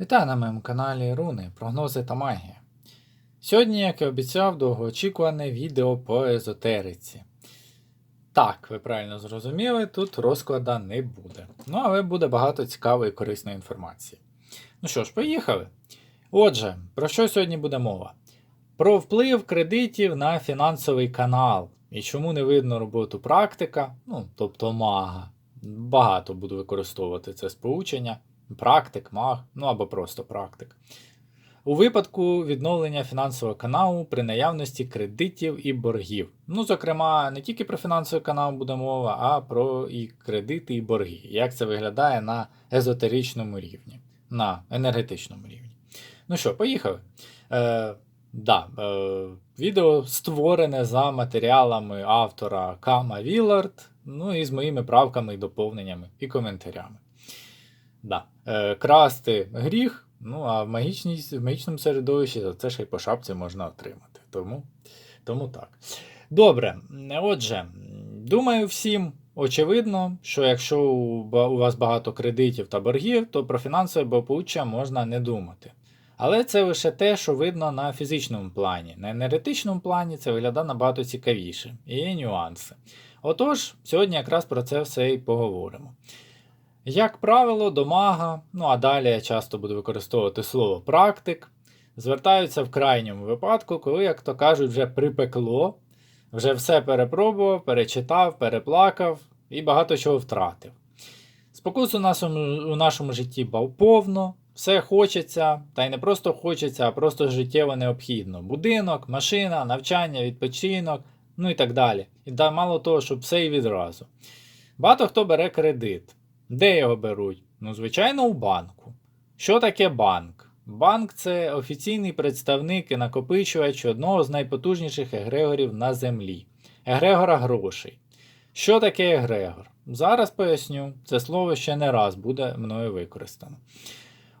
Вітаю на моєму каналі Руни, прогнози та магія. Сьогодні, як і обіцяв, довгоочікуване відео по езотериці. Так, ви правильно зрозуміли, тут розклада не буде. Ну, але буде багато цікавої і корисної інформації. Ну що ж, поїхали. Отже, про що сьогодні буде мова? Про вплив кредитів на фінансовий канал. І чому не видно роботу практика, ну, тобто мага. Багато буду використовувати це сполучення практик, маг, ну або просто практик. У випадку відновлення фінансового каналу при наявності кредитів і боргів. Ну, зокрема, не тільки про фінансовий канал буде мова, а про і кредити і борги. Як це виглядає на езотеричному рівні, на енергетичному рівні. Ну що, поїхали. Е, да, е, Відео створене за матеріалами автора Кама Вілард, ну і з моїми правками і доповненнями і коментарями. Да. Е, красти гріх, ну а в, магічній, в магічному середовищі за це ще й по шапці можна отримати. Тому, тому так. Добре, отже, думаю, всім очевидно, що якщо у, вас багато кредитів та боргів, то про фінансове благополуччя можна не думати. Але це лише те, що видно на фізичному плані. На енергетичному плані це виглядає набагато цікавіше. І є нюанси. Отож, сьогодні якраз про це все і поговоримо. Як правило, до мага, ну а далі я часто буду використовувати слово практик, звертаються в крайньому випадку, коли, як то кажуть, вже припекло, вже все перепробував, перечитав, переплакав і багато чого втратив. Спокус у нашому, у нашому житті бав повно, все хочеться, та й не просто хочеться, а просто життєво необхідно. Будинок, машина, навчання, відпочинок, ну і так далі. І мало того, щоб все і відразу. Багато хто бере кредит. Де його беруть? Ну, звичайно, у банку. Що таке банк? Банк це офіційний представник і накопичувач одного з найпотужніших егрегорів на землі егрегора грошей. Що таке егрегор? Зараз поясню, це слово ще не раз буде мною використано.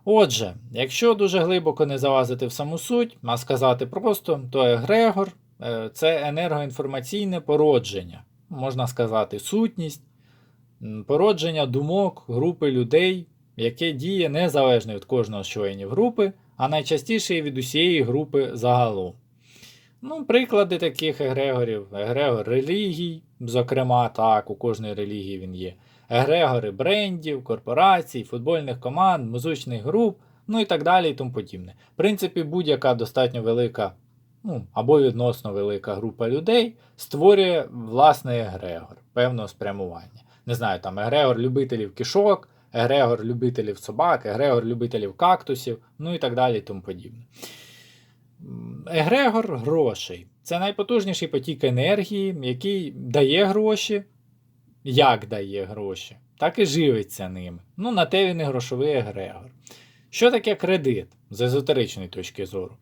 Отже, якщо дуже глибоко не залазити в саму суть, а сказати просто, то егрегор е, це енергоінформаційне породження, можна сказати, сутність, породження думок групи людей, яке діє незалежно від кожного з членів групи, а найчастіше від усієї групи загалом. Ну, приклади таких егрегорів: егрегор релігій, зокрема, так, у кожної релігії він є. Егрегори брендів, корпорацій, футбольних команд, музичних груп, ну і так далі і тому подібне. В принципі, будь-яка достатньо велика, ну, або відносно велика група людей створює власний егрегор певного спрямування. Не знаю, там егрегор любителів кишок, егрегор любителів собак, егрегор любителів кактусів, ну і так далі тому подібне. Егрегор грошей. Це найпотужніший потік енергії, який дає гроші, як дає гроші, так і живиться ними. Ну, на те він і грошовий егрегор. Що таке кредит з езотеричної точки зору?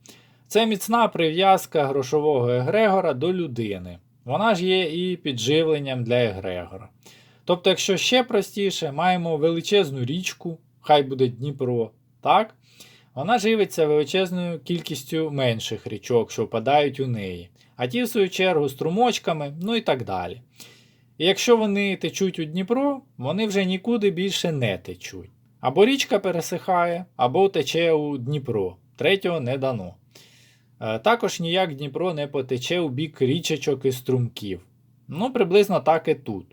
Це міцна прив'язка грошового егрегора до людини. Вона ж є і підживленням для егрегора. Тобто, якщо ще простіше, маємо величезну річку, хай буде Дніпро, так? Вона живиться величезною кількістю менших річок, що впадають у неї, а ті, в свою чергу, струмочками, ну і так далі. І якщо вони течуть у Дніпро, вони вже нікуди більше не течуть. Або річка пересихає, або тече у Дніпро. Третього не дано. Е, Також ніяк Дніпро не потече у бік річечок і струмків. Ну, приблизно так і тут.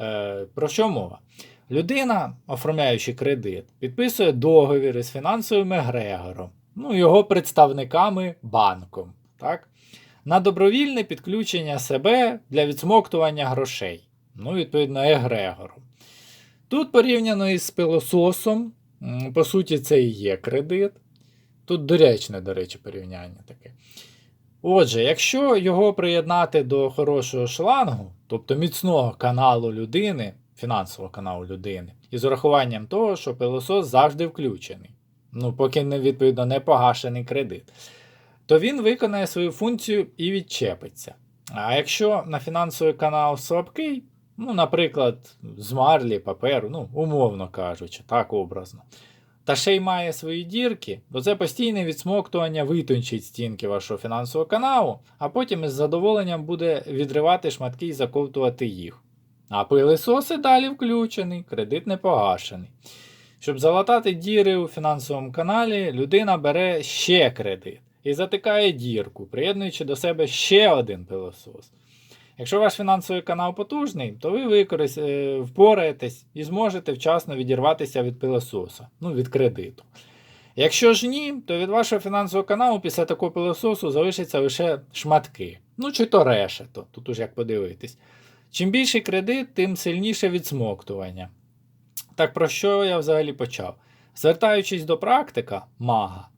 Е, Про що мова? Людина, оформляючи кредит, підписує договір із фінансовим егрегором, ну, його представниками банком. Так? На добровільне підключення себе для відсмоктування грошей. Ну, відповідно, егрегором. Тут порівняно із пилососом, по суті, це і є кредит. Тут доречне, до речі, порівняння таке. Отже, якщо його приєднати до хорошого шлангу, тобто міцного каналу людини, фінансового каналу людини, із урахуванням того, що пилосос завжди включений, ну, поки не відповідно не погашений кредит, то він виконає свою функцію і відчепиться. А якщо на фінансовий канал слабкий, ну, наприклад, з марлі, паперу, ну, умовно кажучи, так образно, та ще й має свої дірки, то це постійне відсмоктування витончить стінки вашого фінансового каналу, а потім із задоволенням буде відривати шматки і заковтувати їх. А пилисос далі включений, кредит не погашений. Щоб залатати діри у фінансовому каналі, людина бере ще кредит і затикає дірку, приєднуючи до себе ще один пилосос. Якщо ваш фінансовий канал потужний, то ви використ... е, впораєтесь і зможете вчасно відірватися від пилососа, ну від кредиту. Якщо ж ні, то від вашого фінансового каналу після такого пилососу залишаться лише шматки. Ну чи то решето, тут уж як подивитись. Чим більший кредит, тим сильніше відсмоктування. Так про що я взагалі почав? Звертаючись до практика, мага,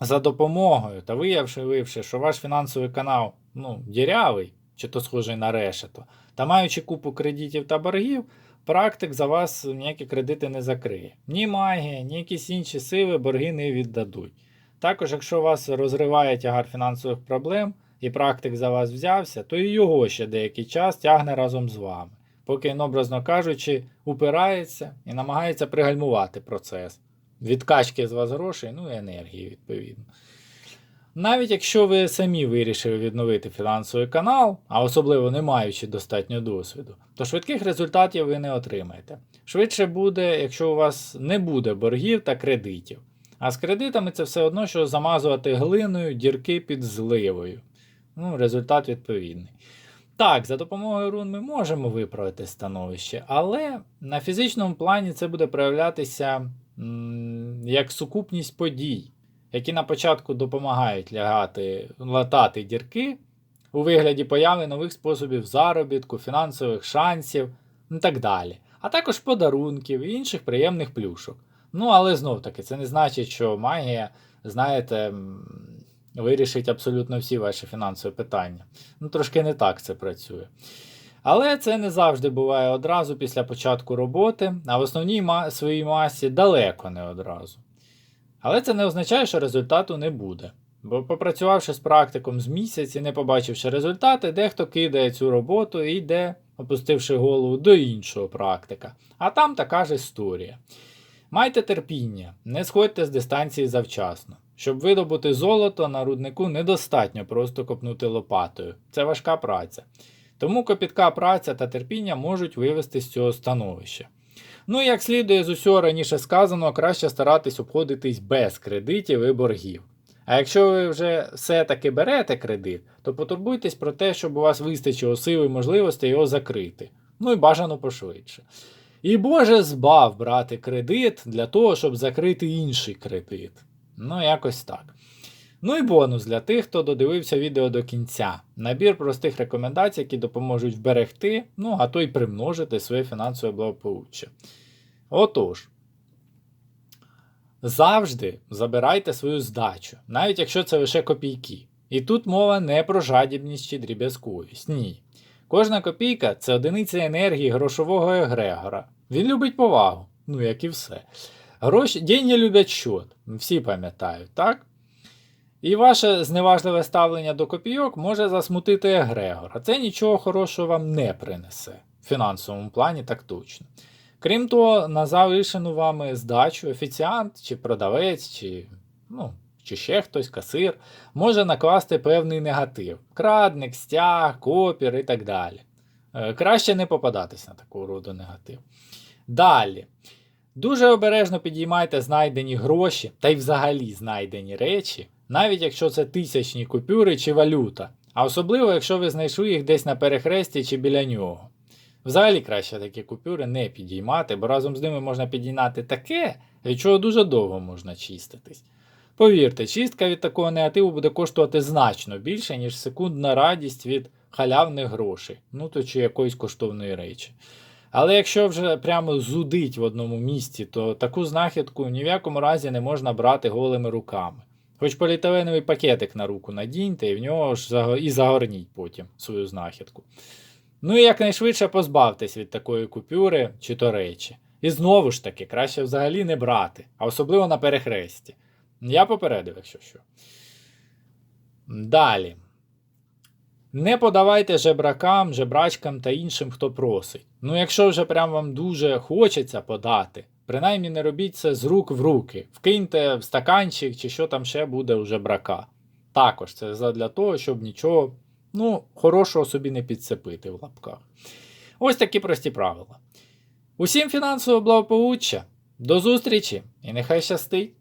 за допомогою та виявивши, що ваш фінансовий канал ну, дірявий, чи то схожий на решето, та маючи купу кредитів та боргів, практик за вас ніякі кредити не закриє. Ні магія, ні якісь інші сили борги не віддадуть. Також, якщо вас розриває тягар фінансових проблем і практик за вас взявся, то і його ще деякий час тягне разом з вами, поки він, образно кажучи, упирається і намагається пригальмувати процес. Відкачки з вас грошей, ну і енергії, відповідно. Навіть якщо ви самі вирішили відновити фінансовий канал, а особливо не маючи достатньо досвіду, то швидких результатів ви не отримаєте. Швидше буде, якщо у вас не буде боргів та кредитів. А з кредитами це все одно, що замазувати глиною дірки під зливою. Ну, результат відповідний. Так, за допомогою рун ми можемо виправити становище, але на фізичному плані це буде проявлятися м, як сукупність подій, які на початку допомагають лягати, латати дірки у вигляді появи нових способів заробітку, фінансових шансів і так далі, а також подарунків і інших приємних плюшок. Ну, але знов таки, це не значить, що магія, знаєте, вирішить абсолютно всі ваші фінансові питання. Ну, трошки не так це працює. Але це не завжди буває одразу після початку роботи, а в основній своїй масі далеко не одразу. Але це не означає, що результату не буде. Бо попрацювавши з практиком з місяць і не побачивши результати, дехто кидає цю роботу і йде, опустивши голову до іншого практика. А там така ж історія. Майте терпіння, не сходьте з дистанції завчасно. Щоб видобути золото на руднику недостатньо просто копнути лопатою. Це важка праця. Тому копітка праця та терпіння можуть вивести з цього становища. Ну як слідує з усього раніше сказано, краще старатись обходитись без кредитів і боргів. А якщо ви вже все-таки берете кредит, то потурбуйтесь про те, щоб у вас вистачило сили і можливості його закрити. Ну і бажано пошвидше. І Боже збав брати кредит для того, щоб закрити інший кредит. Ну, якось так. Ну і бонус для тих, хто додивився відео до кінця. Набір простих рекомендацій, які допоможуть вберегти, ну а то й примножити своє фінансове благополуччя. Отож, завжди забирайте свою здачу, навіть якщо це лише копійки. І тут мова не про жадібність чи дріб'язковість. Ні. Кожна копійка це одиниця енергії грошового егрегора. Він любить повагу, ну як і все. Гроші, деньги люблять счет, всі пам'ятають, так? І ваше зневажливе ставлення до копійок може засмутити егрегор, а це нічого хорошого вам не принесе в фінансовому плані, так точно. Крім того, на залишену вами здачу офіціант чи продавець, чи, ну, чи ще хтось, касир, може накласти певний негатив: крадник, стяг, копір і так далі. Е, Краще не попадатись на такого роду негатив. Далі. Дуже обережно підіймайте знайдені гроші та й взагалі знайдені речі, навіть якщо це тисячні купюри чи валюта, а особливо, якщо ви знайшли їх десь на перехресті чи біля нього. Взагалі краще такі купюри не підіймати, бо разом з ними можна підіймати таке, від чого дуже довго можна чиститись. Повірте, чистка від такого негативу буде коштувати значно більше, ніж секундна радість від халявних грошей, ну то чи якоїсь коштовної речі. Але якщо вже прямо зудить в одному місці, то таку знахідку ні в якому разі не можна брати голими руками. Хоч поліетиленовий пакетик на руку надіньте і в нього ж і загорніть потім свою знахідку. Ну і якнайшвидше позбавтесь від такої купюри чи то речі. І знову ж таки, краще взагалі не брати, а особливо на перехресті. Я попередив, якщо що. Далі. Не подавайте жебракам, жебрачкам та іншим, хто просить. Ну, якщо вже прям вам дуже хочеться подати, принаймні не робіть це з рук в руки. Вкиньте в стаканчик чи що там ще буде уже брака. Також це для того, щоб нічого ну, хорошого собі не підцепити в лапках. Ось такі прості правила. Усім фінансового благополуччя До зустрічі і нехай щастить!